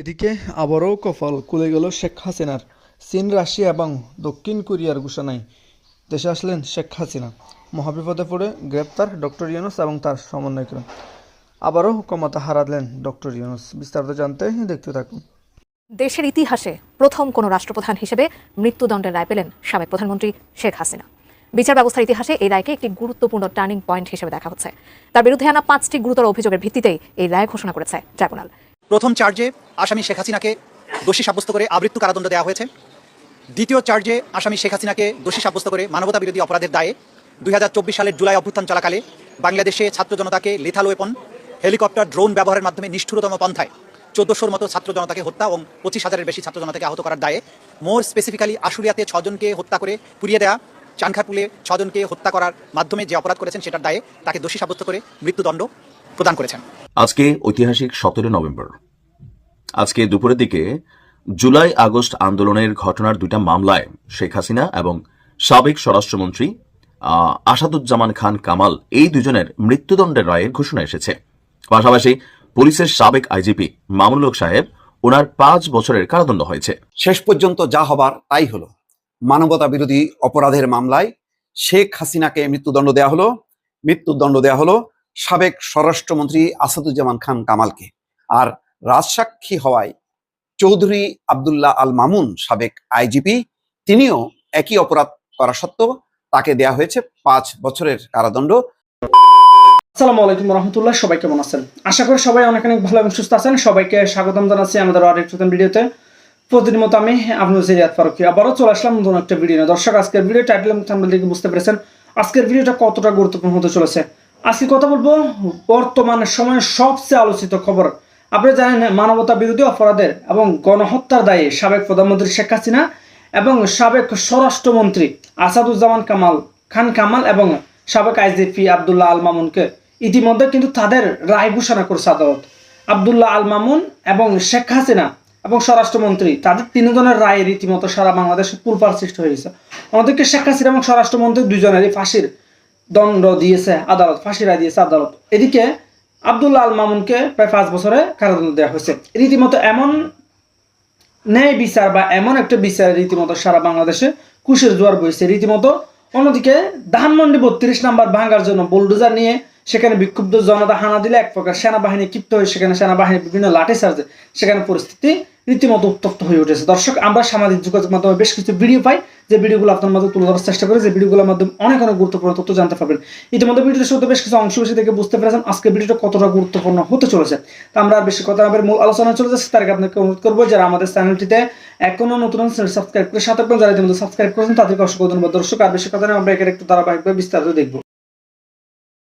এদিকে আবারও কপাল খুলে গেল শেখ হাসিনার। চীন, রাশিয়া এবং দক্ষিণ কোরিয়ার ঘোষণায় দেশে আসলেন শেখ হাসিনা। মহাবিপদে পড়ে গ্রেপ্তার ডক্টর ইউনুস এবং তার সমন্বয়করা। আবারও ক্ষমতা হারালেন ডক্টর ইউনুস। বিস্তারিত জানতে দেখতে থাকুন। দেশের ইতিহাসে প্রথম কোনো রাষ্ট্রপ্রধান হিসেবে মৃত্যুদণ্ডের রায় পেলেন সাবেক প্রধানমন্ত্রী শেখ হাসিনা। বিচার ব্যবস্থার ইতিহাসে এই রায়কে একটি গুরুত্বপূর্ণ টার্নিং পয়েন্ট হিসেবে দেখা হচ্ছে। তার বিরুদ্ধে আনা পাঁচটি গুরুতর অভিযোগের ভিত্তিতেই এই রায় ঘোষণা করেছে ট্রাইব্যুনাল। প্রথম চার্জে আসামি শেখ হাসিনাকে দোষী সাব্যস্ত করে আবৃত্ত কারাদণ্ড দেওয়া হয়েছে। দ্বিতীয় চার্জে আসামি শেখ হাসিনাকে দোষী সাব্যস্ত করে মানবতা বিরোধী অপরাধের দায়ে দুই হাজার চব্বিশ সালের জুলাই অভ্যুত্থান চলাকালে বাংলাদেশে ছাত্র জনতাকে লেথাল ওয়েপন হেলিকপ্টার ড্রোন ব্যবহারের মাধ্যমে নিষ্ঠুরতম পন্থায় চোদ্দশোর মতো ছাত্র জনতাকে হত্যা এবং পঁচিশ হাজারের বেশি ছাত্র জনতাকে আহত করার দায়ে মোর স্পেসিফিক্যালি আশুলিয়াতে ছজনকে হত্যা করে পুড়িয়ে দেওয়া চানখারপুলে ছজনকে হত্যা করার মাধ্যমে যে অপরাধ করেছেন সেটার দায়ে তাকে দোষী সাব্যস্ত করে মৃত্যুদণ্ড। প্রদান করেছেন। আজকে ঐতিহাসিক সতেরো নভেম্বর। আজকে দুপুরের দিকে জুলাই আগস্ট আন্দোলনের ঘটনার দুইটা মামলায় শেখ হাসিনা এবং সাবেক স্বরাষ্ট্রমন্ত্রী আসাদুজ্জামান খান কামাল এই দুজনের মৃত্যুদণ্ডের রায়ের ঘোষণা এসেছে। পাশাপাশি পুলিশের সাবেক আইজিপি মামুনুল হক সাহেব ওনার পাঁচ বছরের কারাদণ্ড হয়েছে। শেষ পর্যন্ত যা হবার তাই হলো। মানবতা বিরোধী অপরাধের মামলায় শেখ হাসিনাকে মৃত্যুদণ্ড দেওয়া হলো মৃত্যুদণ্ড দেওয়া হলো সাবেক স্বরাষ্ট্রমন্ত্রী আসাদুজ্জামান খান কামালকে। আর রাজসাক্ষী হওয়ায় চৌধুরী আব্দুল্লাহ আল মামুন সাবেক আইজিপি, তিনিও একই অপরাধ করা সত্ত্বেও তাকে দেয়া হয়েছে পাঁচ বছরের কারাদণ্ড। আসসালামু আলাইকুম রহমতুল্লাহ, সবাই কেমন আছেন? আশা করি সবাই অনেক অনেক ভালো এবং সুস্থ আছেন। সবাইকে স্বাগতম জানাচ্ছি আমাদের আরেক নতুন ভিডিওতে। প্রতিদিন মতো আমি আপনার সিরিয়াত ফারুকি। আবারও চলে আসলাম নতুন একটা ভিডিও দর্শক, আজকের ভিডিও টাইটেল বুঝতে পেরেছেন আজকের ভিডিওটা কতটা গুরুত্বপূর্ণ হতে চলেছে। আজকে কথা বলব বর্তমান সময়ের সবচেয়ে আলোচিত খবর। আপনি জানেন মানবতা বিরোধী অপরাধের এবং গণহত্যার দায়ে সাবেক প্রধানমন্ত্রী শেখ হাসিনা এবং সাবেক স্বরাষ্ট্রমন্ত্রী আসাদুজ্জামান কামাল, খান কামাল এবং সাবেক আইজিপি আবদুল্লাহ আল মামুনকে ইতিমধ্যে কিন্তু তাদের রায় ঘোষণা করেছে আদালত। আবদুল্লাহ আল মামুন এবং শেখ হাসিনা এবং স্বরাষ্ট্রমন্ত্রী তাদের তিনজনের রায়ে রীতিমতো সারা বাংলাদেশে পুলপার সৃষ্টি হয়ে গেছে। আমাদেরকে শেখ হাসিনা এবং স্বরাষ্ট্রমন্ত্রী দুজনেরই ফাঁসির দণ্ড দিয়েছে আদালত ফাঁসি রায় দিয়েছে আদালত। এদিকে আবদুল্লাহ আল মামুনকে প্রায় পাঁচ বছরে কারাদণ্ড দেওয়া হয়েছে। রীতিমতো এমন ন্যায় বিচার বা এমন একটা বিচার রীতিমতো সারা বাংলাদেশে কুশের জোয়ার বইছে। রীতিমতো অন্যদিকে ধানমন্ডি বত্রিশ নাম্বার ভাঙার জন্য বুলডোজার নিয়ে সেখানে বিক্ষুব্ধ জনতা হানা দিলে এক প্রকার সেনাবাহিনী ক্ষিপ্ত হয়ে সেখানে সেনাবাহিনীর বিভিন্ন লাঠি চার্জে সেখানে পরিস্থিতি রীতিমতো উত্তপ্ত হয়ে উঠেছে। দর্শক, আমরা সামাজিক যোগাযোগ মাধ্যমে বেশ কিছু ভিডিও পাই, যে ভিডিওগুলো আপনার মাধ্যমে তুলে ধরার চেষ্টা করি। যে ভিডিওগুলোর মাধ্যমে অনেক অনেক গুরুত্বপূর্ণ তথ্য জানতে পারবেন। ইতিমধ্যে ভিডিওতে শুধু বেশ কিছু অংশ বেশি থেকে বুঝতে পেরেছেন আজকে ভিডিওটা কতটা গুরুত্বপূর্ণ হতে চলেছে। তা আমরা বেশি কথা বলে মূল আলোচনা চলে যাচ্ছে। তার আপনাকে অনুরোধ করব, যারা আমাদের চ্যানেলটিতে এখনও নতুন সাবস্ক্রাইব করে সাথে যারা ইতিমধ্যে সাবস্ক্রাইব করেছেন, তাদেরকে অসংখ্য ধন্যবাদ। দর্শক, আর বেশি কথা আমরা এখানে একটু ধারাবাহিকভাবে বিস্তারিত দেখব।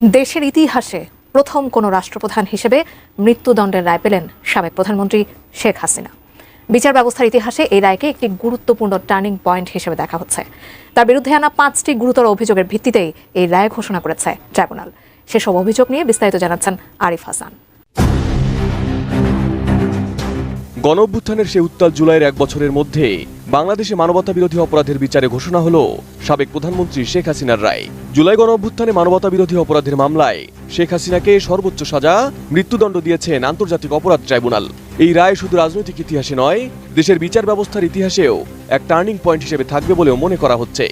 দেশের ইতিহাসে প্রথম কোনো রাষ্ট্রপ্রধান হিসেবে মৃত্যুদণ্ডের রায় পেলেন সাবেক প্রধানমন্ত্রী শেখ হাসিনা। বিচার ব্যবস্থার ইতিহাসে এই রায়কে একটি গুরুত্বপূর্ণ টার্নিং পয়েন্ট হিসেবে দেখা হচ্ছে। তার বিরুদ্ধে আনা পাঁচটি গুরুতর অভিযোগের ভিত্তিতেই এই রায় ঘোষণা করেছে ট্রাইব্যুনাল। সেসব অভিযোগ নিয়ে বিস্তারিত জানাচ্ছেন আরিফ হাসান। গণ অভ্যুত্থানের সে উত্তাল জুলাইয়ের এক বছরের মধ্যে বাংলাদেশে মানবতা বিরোধী অপরাধের বিচারে ঘোষণা হলো সাবেক প্রধানমন্ত্রী শেখ হাসিনার রায়। জুলাই গণ অভ্যুত্থানে মানবতা বিরোধী অপরাধের মামলায় শেখ হাসিনাকে সর্বোচ্চ সাজা, মৃত্যুদণ্ড দিয়েছেন আন্তর্জাতিক অপরাধ ট্রাইব্যুনাল। এই রায় শুধু রাজনৈতিক ইতিহাসে নয়, দেশের বিচার ব্যবস্থার ইতিহাসেও এক টার্নিং পয়েন্ট হিসেবে থাকবে বলেও মনে করা হচ্ছে।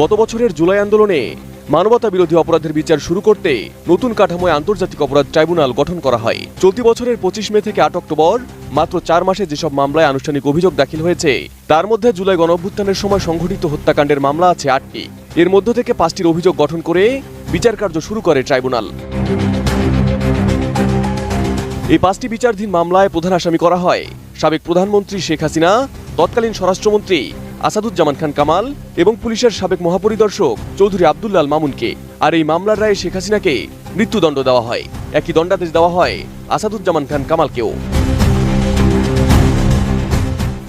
গত বছরের জুলাই আন্দোলনে মানবতা বিরোধী অপরাধের বিচার শুরু করতে নতুন কাঠামোয় আন্তর্জাতিক অপরাধ ট্রাইব্যুনাল গঠন করা হয়। চলতি বছরের পঁচিশ মে থেকে আট অক্টোবর, মাত্র চার মাসে যেসব মামলায় আনুষ্ঠানিক অভিযোগ দাখিল হয়েছে, তার মধ্যে জুলাই গণঅভ্যুত্থানের সময় সংঘটিত হত্যাকাণ্ডের মামলা আছে আটটি। এর মধ্য থেকে পাঁচটির অভিযোগ গঠন করে বিচার কার্য শুরু করে ট্রাইব্যুনাল। এই পাঁচটি বিচারধীন মামলায় প্রধান আসামি করা হয় সাবেক প্রধানমন্ত্রী শেখ হাসিনা, তৎকালীন স্বরাষ্ট্রমন্ত্রী আসাদুজ্জামান খান কামাল এবং পুলিশের সাবেক মহাপরিদর্শক চৌধুরী আব্দুল্লাহ আল মামুনকে। আর এই মামলার রায়ে শেখ হাসিনাকে মৃত্যুদণ্ড দেওয়া হয়। একই দণ্ডাদেশ দেওয়া হয় আসাদুজ্জামান খান কামালকেও।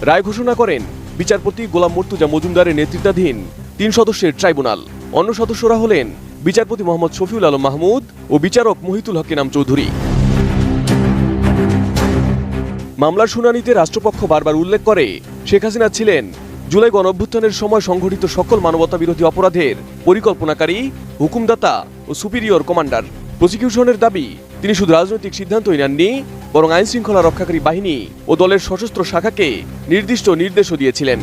রায় ঘোষণা করেন, বিচারপতি গোলাম মর্তুজা মজুমদারের নেতৃত্বাধীন তিন সদস্যের ট্রাইব্যুনাল। অন্য সদস্যরা হলেন বিচারপতি মোহাম্মদ শফিউল আলম মাহমুদ ও বিচারক মহিতুল হক নাম চৌধুরী। মামলার শুনানিতে রাষ্ট্রপক্ষ বারবার উল্লেখ করে, শেখ হাসিনা ছিলেন জুলাই গণঅভ্যুত্থানের সময় সংঘটিত সকল মানবতা বিরোধী অপরাধের পরিকল্পনাকারী, হুকুমদাতা ও সুপিরিয়র কমান্ডার প্রসিকিউশনের দাবি, তিনি শুধু রাজনৈতিক সিদ্ধান্তই নেননি, বরং আইন শৃঙ্খলা রক্ষাকারী বাহিনী ও দলের সশস্ত্র শাখাকে নির্দিষ্ট নির্দেশও দিয়েছিলেন।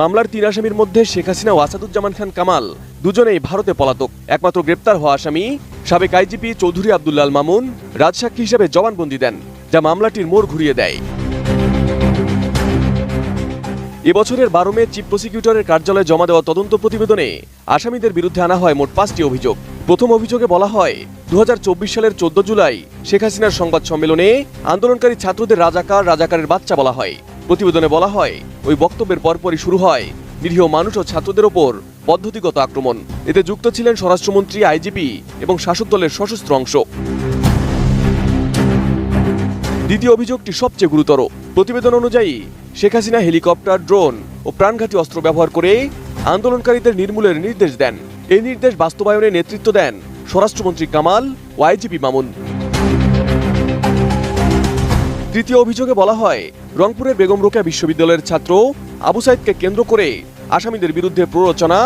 মামলার তিন আসামির মধ্যে শেখ হাসিনা ও আসাদুজ্জামান খান কামাল দুজনেই ভারতে পলাতক। একমাত্র গ্রেপ্তার হওয়া আসামি সাবেক আইজিপি চৌধুরী আব্দুল্লাল মামুন রাজসাক্ষী হিসেবে জবানবন্দি দেন, যা মামলাটির মোড় ঘুরিয়ে দেয়। এবছরের বারো মে চিফ প্রসিকিউটরের কার্যালয়ে জমা দেওয়া তদন্ত প্রতিবেদনে আসামিদের বিরুদ্ধে আনা হয় মোট পাঁচটি অভিযোগ। প্রথম অভিযোগে বলা হয় দু হাজার চব্বিশ সালের চোদ্দ জুলাই শেখ হাসিনার সংবাদ সম্মেলনে আন্দোলনকারী ছাত্রদের রাজাকার, রাজাকারের বাচ্চা বলা হয়। প্রতিবেদনে বলা হয়, ওই বক্তব্যের পরপরই শুরু হয় নিরীহ মানুষ ও ছাত্রদের ওপর পদ্ধতিগত আক্রমণ। এতে যুক্ত ছিলেন স্বরাষ্ট্রমন্ত্রী, আইজিপি এবং শাসক দলের সশস্ত্র অংশ। দ্বিতীয় অভিযোগটি সবচেয়ে গুরুতর। প্রতিবেদন অনুযায়ী, শেখ হাসিনা হেলিকপ্টার, ড্রোন ও প্রাণঘাতী অস্ত্র ব্যবহার করে আন্দোলনকারীদের নির্মূলের নির্দেশ দেন। এই নির্দেশ বাস্তবায়নে নেতৃত্ব দেন স্বরাষ্ট্রমন্ত্রী কামাল ও আইজিপি মামুন। তৃতীয় অভিযোগে বলা হয় রংপুরের বেগম রোকেয়া বিশ্ববিদ্যালয়ের ছাত্র আবু সাইদকে কেন্দ্র করে আসামিদের বিরুদ্ধে প্ররোচনা,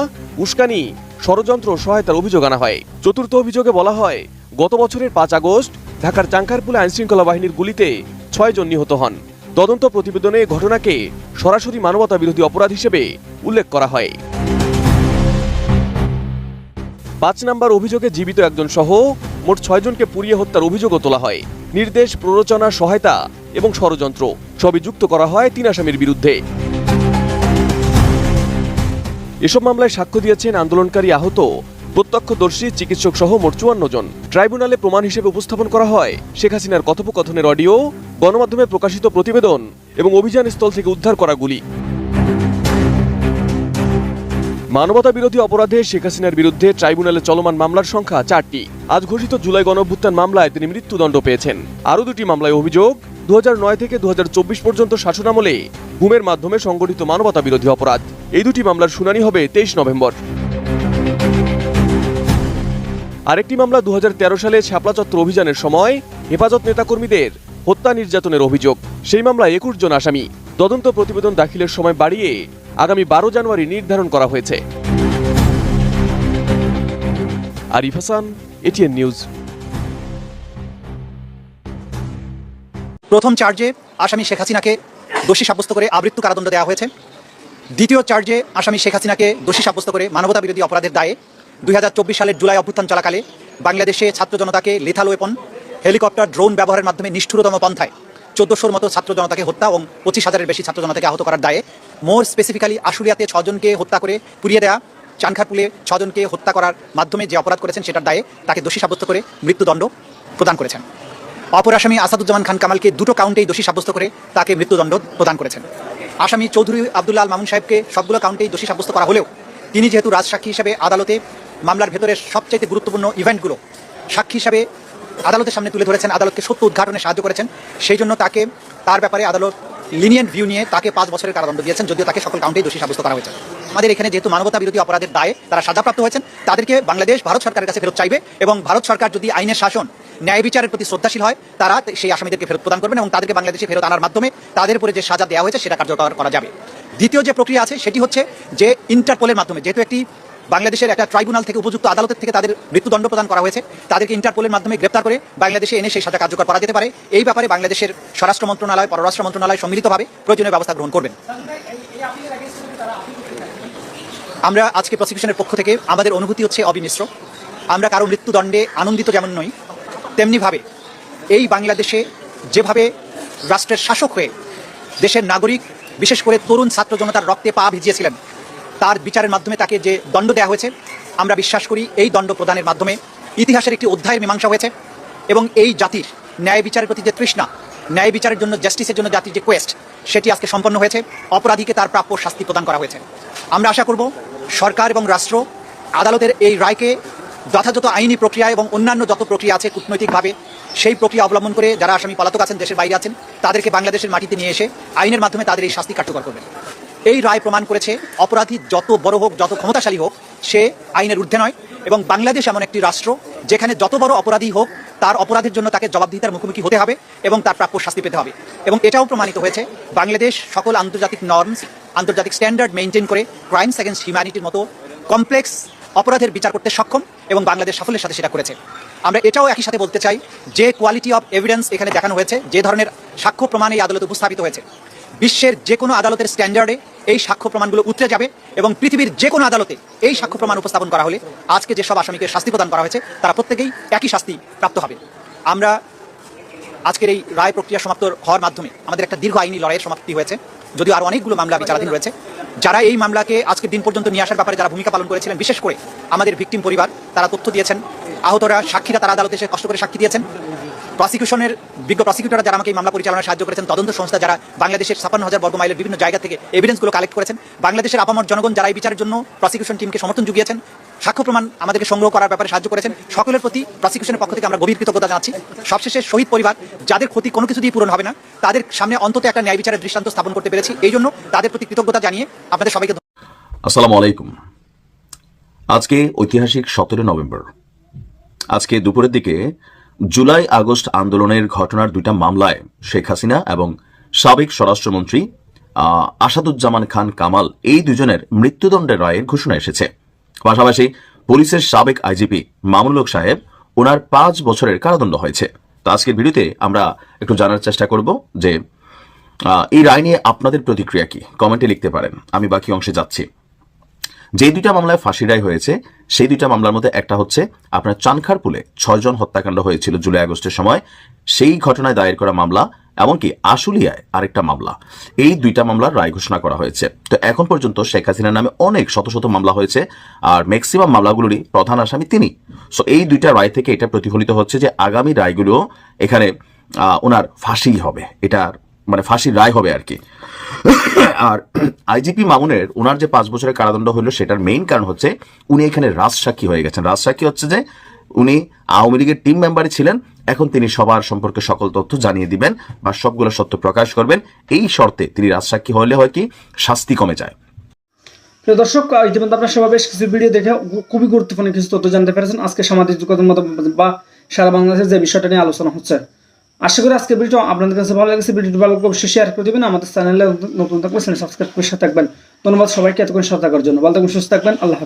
উস্কানি, ষড়যন্ত্র সহায়তার অভিযোগ আনা হয়। চতুর্থ অভিযোগে বলা হয়, গত বছরের পাঁচ আগস্ট ঢাকার চাঙ্কারপুলে আইনশৃঙ্খলা বাহিনীর গুলিতে ছয় জন নিহত হন। তদন্ত প্রতিবেদনে ঘটনাকে সরাসরি মানবতা বিরোধী অপরাধ হিসেবে উল্লেখ করা হয়। পাঁচ নম্বর অভিযোগে জীবিত একজন সহ মোট ছয়জনকে পুড়িয়ে হত্যার অভিযোগও তোলা হয়। নির্দেশ, প্ররোচনা, সহায়তা এবং ষড়যন্ত্র সবই যুক্ত করা হয় তিন আসামির বিরুদ্ধে। এসব মামলায় সাক্ষ্য দিয়েছেন আন্দোলনকারী আহত, প্রত্যক্ষদর্শী, চিকিৎসক সহ মোট চুয়ান্ন জন। ট্রাইব্যুনালে প্রমাণ হিসেবে উপস্থাপন করা হয় শেখ হাসিনার কথোপকথনের অডিও, গণমাধ্যমে প্রকাশিত প্রতিবেদন এবং অভিযান স্থল থেকে উদ্ধার করা গুলি। মানবতা বিরোধী অপরাধে শেখ হাসিনার বিরুদ্ধে ট্রাইব্যুনালে চলমান মামলার সংখ্যা চারটি। আজ ঘোষিত জুলাই গণঅভ্যুত্থান মামলায় তিনি মৃত্যুদণ্ড পেয়েছেন। আরও দুটি মামলায় অভিযোগ, দুহাজার নয় থেকে দুহাজার চব্বিশ পর্যন্ত শাসনামলে ঘুমের মাধ্যমে সংগঠিত মানবতা বিরোধী অপরাধ। এই দুটি মামলার শুনানি হবে তেইশ নভেম্বর। আরেকটি মামলা দু হাজার তেরো সালে শাপলা চত্বর অভিযানের সময় হেফাজত নেতাকর্মীদের হত্যা নির্যাতনের অভিযোগ। সেই মামলায় একুশ জন আসামি। তদন্ত প্রতিবেদন দাখিলের সময় বাড়িয়ে আগামী বারো জানুয়ারি নির্ধারণ করা হয়েছে। Arif Hasan, ATN news. প্রথম চার্জে আসামি শেখ হাসিনাকে দোষী সাব্যস্ত করে আবৃত্ত কারাদণ্ড দেওয়া হয়েছে। দ্বিতীয় চার্জে আসামি শেখ হাসিনাকে দোষী সাব্যস্ত করে মানবতা বিরোধী অপরাধের দায়ে দুই হাজার চব্বিশ সালের জুলাই অভ্যুত্থান চলাকালে বাংলাদেশে ছাত্র জনতাকে লেথাল ওয়েপন হেলিকপ্টার, ড্রোন ব্যবহারের মাধ্যমে নিষ্ঠুরতম পন্থায় চোদ্দশোর মতো ছাত্র জনতাকে হত্যা এবং পঁচিশ হাজারের বেশি ছাত্র জনতাকে আহত করার দায়ে মোর স্পেসিফিক্যালি আশুলিয়াতে ছজনকে হত্যা করে পুড়িয়ে দেওয়া চানখারপুলে ছজনকে হত্যা করার মাধ্যমে যে অপরাধ করেছেন সেটার দায়ে তাকে দোষী সাব্যস্ত করে মৃত্যুদণ্ড প্রদান করেছেন। অপর আসামি আসাদুজ্জামান খান কামালকে দুটো কাউন্টেই দোষী সাব্যস্ত করে তাকে মৃত্যুদণ্ড প্রদান করেছেন। আসামি চৌধুরী আব্দুল্লাহ মামুন সাহেবকে সবগুলো কাউন্টেই দোষী সাব্যস্ত করা হলেও তিনি যেহেতু রাজসাক্ষী হিসেবে আদালতে মামলার ভেতরের সবচাইতে গুরুত্বপূর্ণ ইভেন্টগুলো সাক্ষী হিসাবে আদালতের সামনে তুলে ধরেছেন আদালতকে সত্য উদ্ঘাটনে সাহায্য করেছেন। সেই জন্য তাকে, তার ব্যাপারে আদালত লিনিয়েন্ট ভিউ নিয়ে তাকে পাঁচ বছরের কারাদণ্ড দিয়েছেন, যদিও তাকে সকল কাউন্টেই দোষী সাব্যস্ত করা হয়েছে। আমাদের এখানে যেহেতু মানবতা বিরোধী অপরাধের দায়ে তারা সাজাপ্রাপ্ত হয়েছেন, তাদেরকে বাংলাদেশ, ভারত সরকারের কাছে ফেরত চাইবে এবং ভারত সরকার যদি আইনের শাসন, ন্যায় বিচারের প্রতি শ্রদ্ধাশীল হয়, তারা সেই আসামিদেরকে ফেরত প্রদান করবেন এবং তাদেরকে বাংলাদেশে ফেরত আনার মাধ্যমে তাদের উপরে যে সাজা দেওয়া হয়েছে সেটা কার্যকর করা যাবে। দ্বিতীয় যে প্রক্রিয়া আছে, সেটি হচ্ছে যে ইন্টারপোলের মাধ্যমে, যেহেতু একটি বাংলাদেশের একটা ট্রাইব্যুনাল থেকে উপযুক্ত আদালতের থেকে তাদের মৃত্যুদণ্ড প্রদান করা হয়েছে। তাদেরকে ইন্টারপোলের মাধ্যমে গ্রেপ্তার করে বাংলাদেশে এনে সেই সাজা কার্যকর করা যেতে পারে। এই ব্যাপারে বাংলাদেশের স্বরাষ্ট্র মন্ত্রণালয়, পররাষ্ট্র মন্ত্রণালয় সম্মিলিতভাবে প্রয়োজনীয় ব্যবস্থা গ্রহণ করবেন। আমরা আজকে প্রসিকিউশনের পক্ষ থেকে আমাদের অনুভূতি হচ্ছে অবিমিশ্র আমরা কারও মৃত্যুদণ্ডে আনন্দিত যেমন নই, তেমনিভাবে এই বাংলাদেশে যেভাবে রাষ্ট্রের শাসক হয়ে দেশের নাগরিক, বিশেষ করে তরুণ ছাত্র জনতার রক্তে পা ভিজিয়েছিলেন তার বিচারের মাধ্যমে তাকে যে দণ্ড দেওয়া হয়েছে, আমরা বিশ্বাস করি এই দণ্ড প্রদানের মাধ্যমে ইতিহাসের একটি অধ্যায়ের মীমাংসা হয়েছে এবং এই জাতির ন্যায় বিচারের প্রতি যে তৃষ্ণা, ন্যায় বিচারের জন্য জাস্টিসের জন্য জাতির যে কোয়েস্ট সেটি আজকে সম্পন্ন হয়েছে। অপরাধীকে তার প্রাপ্য শাস্তি প্রদান করা হয়েছে। আমরা আশা করব সরকার এবং রাষ্ট্র, আদালতের এই রায়কে যথাযথ আইনি প্রক্রিয়া এবং অন্যান্য যত প্রক্রিয়া আছে কূটনৈতিকভাবে, সেই প্রক্রিয়া অবলম্বন করে যারা আসামি পলাতক আছেন, দেশের বাইরে আছেন, তাদেরকে বাংলাদেশের মাটিতে নিয়ে এসে আইনের মাধ্যমে তাদের এই শাস্তি কার্যকর করবেন। এই রায় প্রমাণ করেছে, অপরাধী যত বড় হোক, যত ক্ষমতাশালী হোক, সে আইনের ঊর্ধ্বে নয় এবং বাংলাদেশ এমন একটি রাষ্ট্র যেখানে যত বড় অপরাধী হোক, তার অপরাধের জন্য তাকে জবাবদিহিতার মুখোমুখি হতে হবে এবং তার প্রাপ্য শাস্তি পেতে হবে। এবং এটাও প্রমাণিত হয়েছে, বাংলাদেশ সকল আন্তর্জাতিক নর্মস আন্তর্জাতিক স্ট্যান্ডার্ড মেনটেন করে ক্রাইমস অ্যাগেন্স্ট হিউম্যানিটির মতো কমপ্লেক্স অপরাধের বিচার করতে সক্ষম এবং বাংলাদেশ সাফল্যের সাথে সেটা করেছে। আমরা এটাও একই সাথে বলতে চাই যে কোয়ালিটি অফ এভিডেন্স এখানে দেখানো হয়েছে, যে ধরনের সাক্ষ্য প্রমাণ এই আদালতে উপস্থাপিত হয়েছে। বিশ্বের যে কোনো আদালতের স্ট্যান্ডার্ডে এই সাক্ষ্য প্রমাণগুলো উতরে যাবে এবং পৃথিবীর যে কোনো আদালতে এই সাক্ষ্য প্রমাণ উপস্থাপন করা হলে আজকে যেসব আসামিকে শাস্তি প্রদান করা হয়েছে, তারা প্রত্যেকেই একই শাস্তি প্রাপ্ত হবে। আমরা আজকের এই রায় প্রক্রিয়া সমাপ্ত হওয়ার মাধ্যমে আমাদের একটা দীর্ঘ আইনি লড়াইয়ের সমাপ্তি হয়েছে, যদিও আরও অনেকগুলো মামলা বিচারাধীন রয়েছে। যারা এই মামলাকে আজকের দিন পর্যন্ত নিয়ে আসার ব্যাপারে যারা ভূমিকা পালন করেছিলেন, বিশেষ করে আমাদের ভিকটিম পরিবার, তারা তথ্য দিয়েছেন। আহতরা সাক্ষীরা তারা আদালতে এসে কষ্ট করে সাক্ষী দিয়েছেন। প্রসিকিউশনের, বিজ্ঞ প্রসিকিউটররা যারা আমাকে মামলা পরিচালনায় সাহায্য করেছেন, তদন্ত সংস্থা যারা বাংলাদেশের ছাপান্ন হাজার বর্গ মাইলের বিভিন্ন জায়গা থেকে এভিডেন্সগুলো কালেক্ট করেছেন, বাংলাদেশের আপামর জনগণ যারা এই বিচারের জন্য প্রসিকিউশন টিমকে সমর্থন জুগিয়েছেন, সাক্ষ্য প্রমাণ আমাদেরকে সংগ্রহ করার ব্যাপারে সাহায্য করেছেন, সকলের প্রতি প্রসিকিউশনের পক্ষ থেকে আমরা গভীর কৃতজ্ঞতা জানাচ্ছি। সবশেষে শহীদ পরিবার, যাদের ক্ষতি কোনো কিছু দিয়ে পূরণ হবে না, তাদের সামনে অন্তত একটা ন্যায় বিচারের দৃষ্টান্ত স্থাপন করতে পেরেছি। এই জন্য তাদের প্রতি কৃতজ্ঞতা জানিয়ে আপনাদের সবাইকে আসসালামু আলাইকুম। আজকে ঐতিহাসিক সতেরো নভেম্বর। আজকে দুপুরের দিকে জুলাই আগস্ট আন্দোলনের ঘটনার দুইটা মামলায় শেখ হাসিনা এবং সাবেক স্বরাষ্ট্রমন্ত্রী আসাদুজ্জামান খান কামাল এই দুজনের মৃত্যুদণ্ডের রায়ের ঘোষণা এসেছে। পাশাপাশি পুলিশের সাবেক আইজিপি মামুনুল হক সাহেব ওনার পাঁচ বছরের কারাদণ্ড হয়েছে। তো আজকের ভিডিওতে আমরা একটু জানার চেষ্টা করব যে এই রায় নিয়ে আপনাদের প্রতিক্রিয়া কি? কমেন্টে লিখতে পারেন। আমি বাকি অংশে যাচ্ছি। যে দুইটা মামলায় ফাঁসি রায় হয়েছে, সেই দুইটা মামলার মধ্যে একটা হচ্ছে আপনার চানখারপুলে ছয়জন হত্যাকাণ্ড হয়েছিল জুলাই আগস্টের সময়। সেই ঘটনায় দায়ের করা মামলা এমনকি আশুলিয়ায় আরেকটা মামলা। এই দুইটা মামলার রায় ঘোষণা করা হয়েছে। তো এখন পর্যন্ত শেখ হাসিনার নামে অনেক শত শত মামলা হয়েছে আর ম্যাক্সিমাম মামলাগুলোরই প্রধান আসামি তিনি। সো এই দুইটা রায় থেকে এটা প্রতিফলিত হচ্ছে যে আগামী রায়গুলো এখানে ওনার ফাঁসি হবে। এটার মানে ফাঁসির রায় হবে আর কি। আর আইজিপি মামুনের ওনার যে পাঁচ বছরের কারাদণ্ড হলো, সেটার মেইন কারণ হচ্ছে উনি এখানে রাজসাক্ষী হয়ে গেছেন। রাজসাক্ষী হচ্ছে যে উনি আওয়ামী লীগের টিম মেম্বারই ছিলেন, এখন তিনি সবার সম্পর্কে সকল তথ্য জানিয়ে দিবেন বা সবগুলো সত্য প্রকাশ করবেন। এই শর্তে তিনি রাজসাক্ষী হলে হয় কি, শাস্তি কমে যায়। প্রিয় দর্শক, ইতিমধ্যে আপনার সবাই বেশ কিছু ভিডিও দেখে খুবই গুরুত্বপূর্ণ কিছু তথ্য জানতে পেরেছেন। আজকে সামাজিক যোগাযোগ মতো বা সারা বাংলাদেশে যে বিষয়টা নিয়ে আলোচনা হচ্ছে আশা করি আজকে ভিডিও আপনাদের কাছে ভালো লেগেছে। ভিডিওটি ভালো লাগলে অবশ্যই শেয়ার করে দেবেন। আমাদের চ্যানেলে নতুন চ্যানেল সাবস্ক্রাইব করে সাথে থাকবেন। ধন্যবাদ সবাইকে। এতক্ষণ সাথে থাকার জন্য। ভালো থাকবেন, সুস্থ থাকবেন। আল্লাহ